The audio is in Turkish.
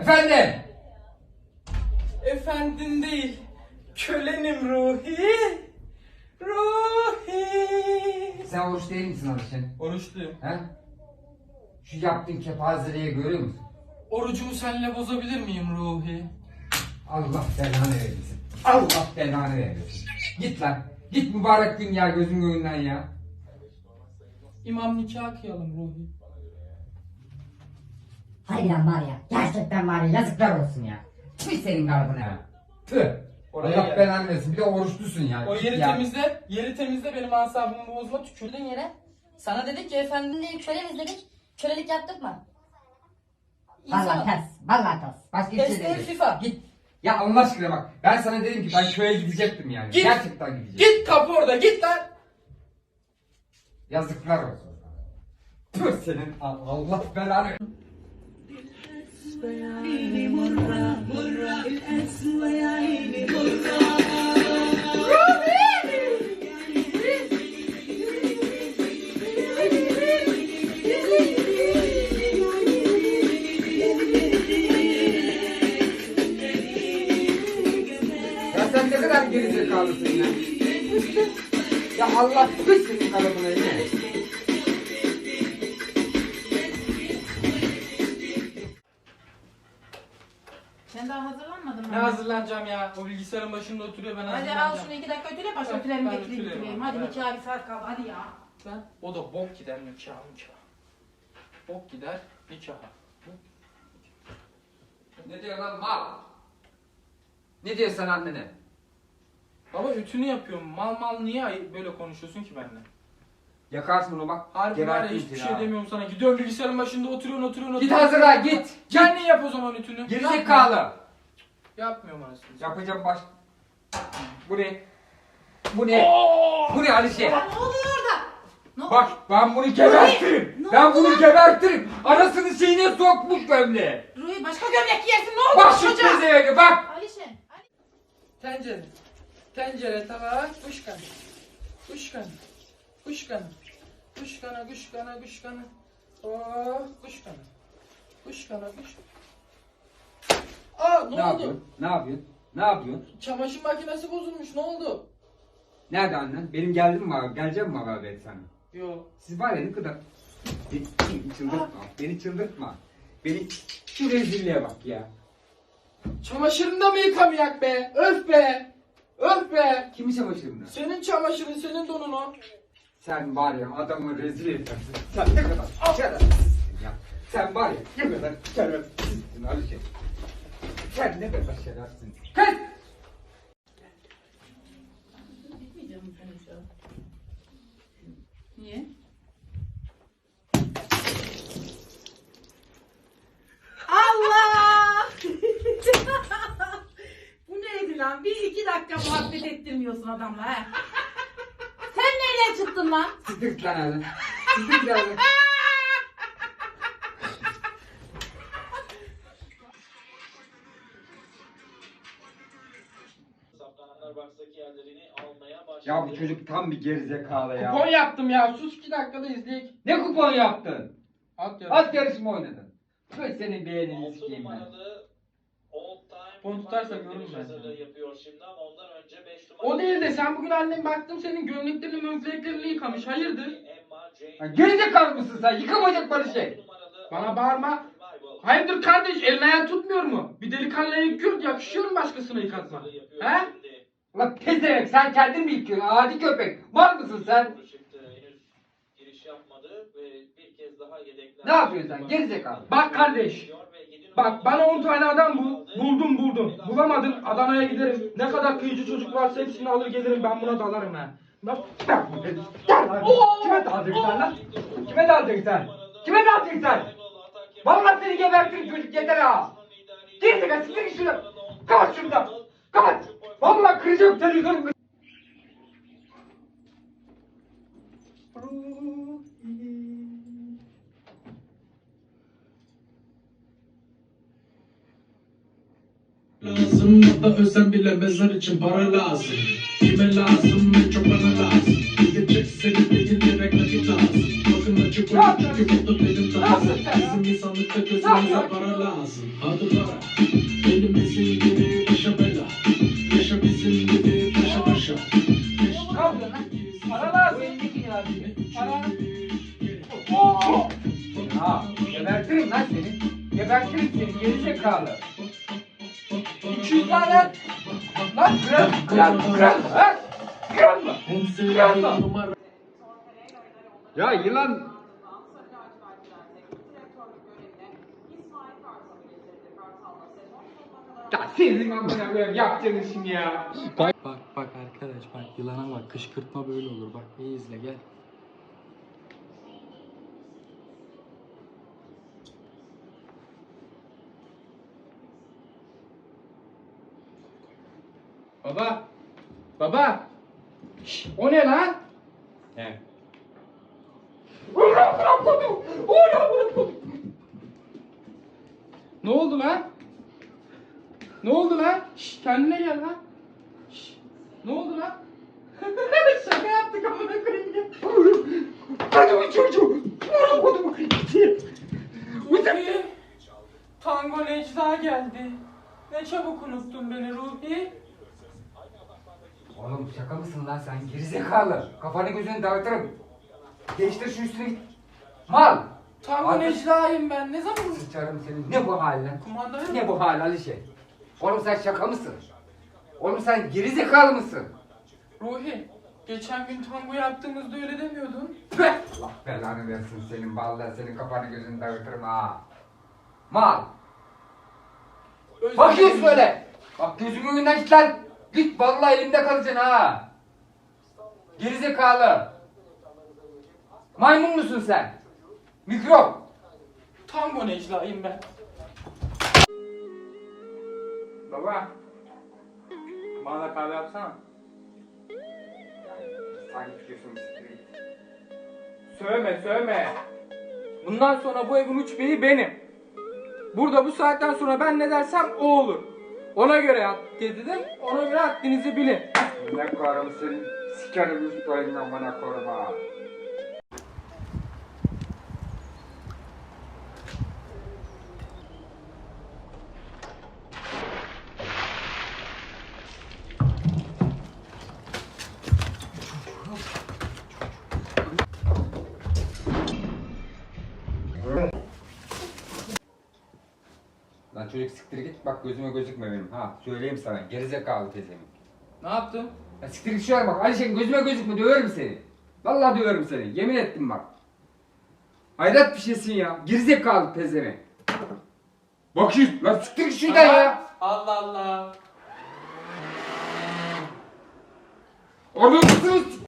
Efendim? Efendin değil, kölenim Ruhi. Ruhi. Sen oruç değil misin Alişin? Oruçluyum. He? Şu yaptığın kepazeliği görüyor musun? Orucumu seninle bozabilir miyim Ruhi? Allah belanı vermesin. Allah belanı vermesin. Git lan. Git mübarek gün ya gözün önünden ya. İmam nikah kıyalım Ruhi. Harbiden var ya. Gerçekten var ya yazıklar olsun ya. Tüh senin kalıbına ya. Tüh. Oraya Allah gel. belanı versin. Bir de oruçlusun ya. O yeri ya. temizle, yeri temizle benim asabımı bozma tükürdün yere. Sana dedik ki efendim diye köleniz dedik. Kölelik yaptık mı? İnsan- ters. Vallahi ters. Başka bir şey değil, değil. FIFA. Git. Ya Allah aşkına bak. Ben sana dedim ki ben köye gidecektim yani. Git. Gerçekten gidecektim. Git kapı orada, git lan. Yazıklar olsun. Tüh senin Al- Allah belanı. Ya sen ne kadar gerizekalısın ya. Ya Allah kız senin kalıbına yine. Sen daha hazırlanmadın mı? Ne hazırlanacağım ya? O bilgisayarın başında oturuyor ben Hadi al hazırlanacağım. şunu iki dakika ötüle başka Evet, ötülerimi ben getireyim abi, Hadi evet. nikah bir saat kaldı hadi ya. Ben, o da bok gider nikah nikah. Bok gider nikaha. Ne diyor lan mal? Ne diyor sen annene? Baba ütünü yapıyorum. Mal mal niye böyle konuşuyorsun ki benimle? Yakarsın onu bak. Harbi var ya gebertin hiçbir seni şey ha. demiyorum sana. Gidiyorsun bilgisayarın başında oturuyorsun oturuyorsun Git oturuyorsun. hazırla git. Kendin yap o zaman ütünü. Gerizekalı. Yapmıyorum anasını. Yapacağım baş... Bu ne? Bu ne? Bu ne Alişe? Ya ne oluyor orada? Ne Bak ben bunu gebertirim. Ne Ben oldu bunu lan? gebertirim. Anasını şeyine sokmuş gömleğe. Ruhi başka gömlek giyersin ne oldu Bak şu çocuğa? teyzeye bak. Alişen. Ali- Tencere. Tencere, tabak, kuşkan. Kuşkan. Kuşkan. Kuşkana, kuşkana, kuşkana. Oh, kuşkana. Kuşkana, kuşkana. Aa, ne, Ne oldu? yapıyorsun? Ne yapıyorsun? Ne yapıyorsun? Çamaşır makinesi bozulmuş, ne oldu? Nerede annen? Benim geldim mi abi? Geleceğim mi abi ben sana? Yo. Siz var ya ne kadar... Beni, çıldırtma. Beni çıldırtma. Beni... Şu rezilliğe bak ya. Çamaşırını da mı yıkamayak be? Öf be! Öf be! Kimi çamaşırını? Senin çamaşırın, senin donun o. Sen var ya adamı rezil edersin. Sen ne kadar şerefsizsin ya. Sen var ya ne kadar şerefsizsin Alişe. Sen ne kadar şerefsizsin. Kız! Niye? Allah! bu neydi lan? Bir iki dakika muhabbet ettirmiyorsun adamla he. Çıktın lan? Siktir git lan hadi. Siktir git hadi. Starbucks'taki yerlerini almaya başladı. Ya bu çocuk tam bir gerizekalı ya. Kupon yaptım ya, sus iki dakikada izleyek. Ne kupon yaptın? At ya. At yarışı mı oynadın? Tüh senin beğenini 6 sikeyim ben. Numaralı Old Time Bunu tutarsa Market görürüm ben yapıyor şimdi ama ondan önce 5 numaralı O değil de sen bugün annem baktım senin gömleklerini mömleklerini yıkamış. Hayırdır? Ya gerizekalı mısın sen? Yıkamayacak bana şey. Bana bağırma. Hayırdır kardeş elini ayağın tutmuyor mu? Bir delikanlıya yıkıyor yakışıyor mu başkasına yıkatma? He? Ulan pezevenk sen kendin mi yıkıyorsun? Adi köpek. Mal mısın sen? Şimdi henüz giriş yapmadı ve bir kez daha yedekler. Ne yapıyorsun sen? Gerizekalı. Bak kardeş. Bak bana 10 tane adam bul. Buldum buldum. Bulamadın Adana'ya giderim. Ne kadar kıyıcı çocuk varsa hepsini alır gelirim ben buna dalarım ha. Bak. Kime dalacaksın lan? Kime dalacaksın? Kime dalacaksın? Vallahi seni gebertirim çocuk yeter ha. Gerizekalı siktir git şuradan. Kapat şunu da. Kapat. Vallahi kıracağım seni yukarı. lazım ya bile mezar için para lazım. Kime lazım? Ve çok bana lazım. Gece seni değil direkt nakit lazım. Bakın açık çocuk çünkü mutlu benim tarzım. Ya? Bizim insanlıkta gözümüze para lazım. Hadi para. Elimizin gibi başa bela. Yaşa bizim gibi taşa lan? Para lazım. Para. Oo! Ha, gebertirim lan seni. Gebertirim seni gerizekalı. 200 tane lan. Kıran, kıran, kıran, ha? Mı? Mı? numara Ya yılan Ya senin amına koyayım yapacağın işin ya. Bak bak bak arkadaş bak yılana bak kışkırtma böyle olur bak iyi izle gel. Baba. Baba. Şş, o ne lan? He. Ne oldu lan? Ne oldu lan? Şş, kendine gel lan. Şş, ne oldu lan? Şaka yaptık amına koyayım ya. Hadi bu çocuğu. Vurun kodumu. Ruhi. Tango Necla geldi. Ne çabuk unuttun beni Ruhi. Oğlum şaka mısın lan sen gerizekalı. Kafanı gözünü dağıtırım. Değiştir şu üstünü. Mal. Tango Abi- Necla'yım ben. Ne zaman Sıçarım senin. Ne bu hal lan? Kumandayı Ne bu hal Alişe? Oğlum sen şaka mısın? Oğlum sen gerizekalı mısın? Ruhi. Geçen gün tango yaptığımızda öyle demiyordun. Püh! Allah belanı versin senin vallahi senin kafanı gözünü dağıtırım ha. Mal. Özür Bakıyorsun dilerim. öyle. Bak gözümün önünden git lan. Git vallahi elimde kalacaksın ha. Gerizekalı. Maymun musun sen? Mikrop. Tango Necla'yım ben. Baba. Bana da kahve yapsana. Sanki tutuyorsun. Sövme sövme. Bundan sonra bu evin uç beyi benim. Burada bu saatten sonra ben ne dersem o olur. Ona göre yap dedim. Ona göre haddinizi bilin. Ne koyarım senin sikerim üst boyundan bana koruma. Çocuk siktir git bak gözüme gözükme benim ha söyleyeyim sana gerizekalı teyzemin. Ne yaptım? Ya siktir git şuraya bak Alişen gözüme gözükme döverim seni. Vallahi döverim seni yemin ettim bak. Hayret bir şeysin ya gerizekalı teyzemi. Bakayım lan siktir git şuradan ya. Allah Allah. Onu mısınız